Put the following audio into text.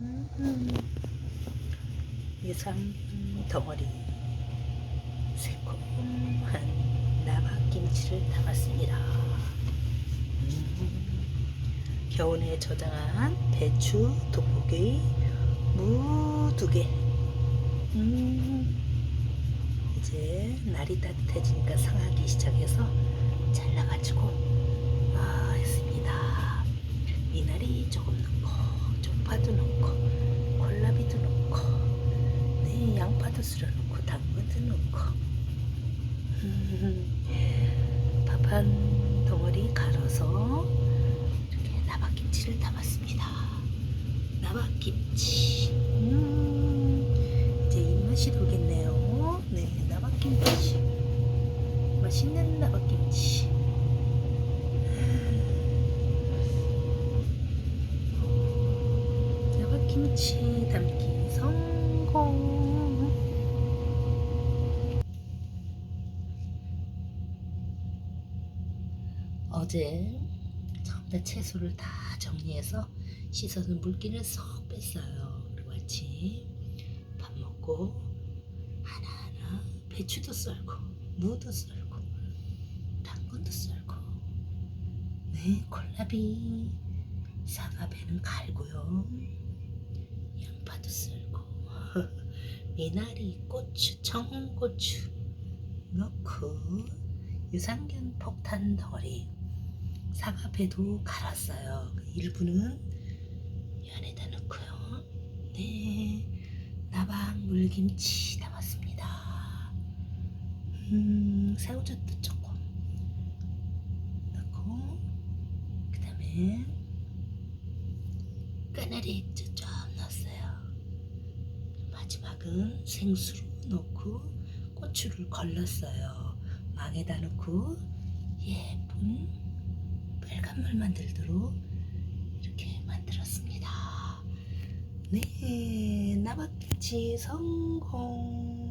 음, 예상 덩어리 새콤한 나박김치를 담았습니다. 음, 겨울에 저장한 배추, 돋보기, 무 두 개. 음, 이제 날이 따뜻해지니까 상하기 시작해서 잘라가지고 아, 했습니다. 미나리 조금 넣고 쪽파도 넣고 콜라비도 넣고 썰어 넣고 당근도 넣고. 음, 밥한 덩어리 갈아서 이렇게 나박김치를 담았습니다. 나박김치. 음, 이제 입맛이 돌겠네요. 네 나박김치. 맛있는 나박김치. 나박김치 담기 성공. 어제 처음에 채소를 다 정리해서 씻어서 물기를 쏙 뺐어요. 그리고 아침 밥 먹고 하나하나 배추도 썰고 무도 썰고 당근도 썰고 네 콜라비 사과배는 갈고요. 양파도 썰고 미나리, 고추, 청고추 넣고 유산균 폭탄 덩어리 사과배도 갈았어요. 그 일부는 이 안에다 넣고요. 네, 나박 물김치 담았습니다. 음, 새우젓도 조금 넣고 그 다음에 까나리 액젓 좀 넣었어요. 마지막은 생수로 넣고 고추를 걸렀어요. 망에다 넣고 빨간물 만들도록 이렇게 만들었습니다. 네, 나박김치 성공.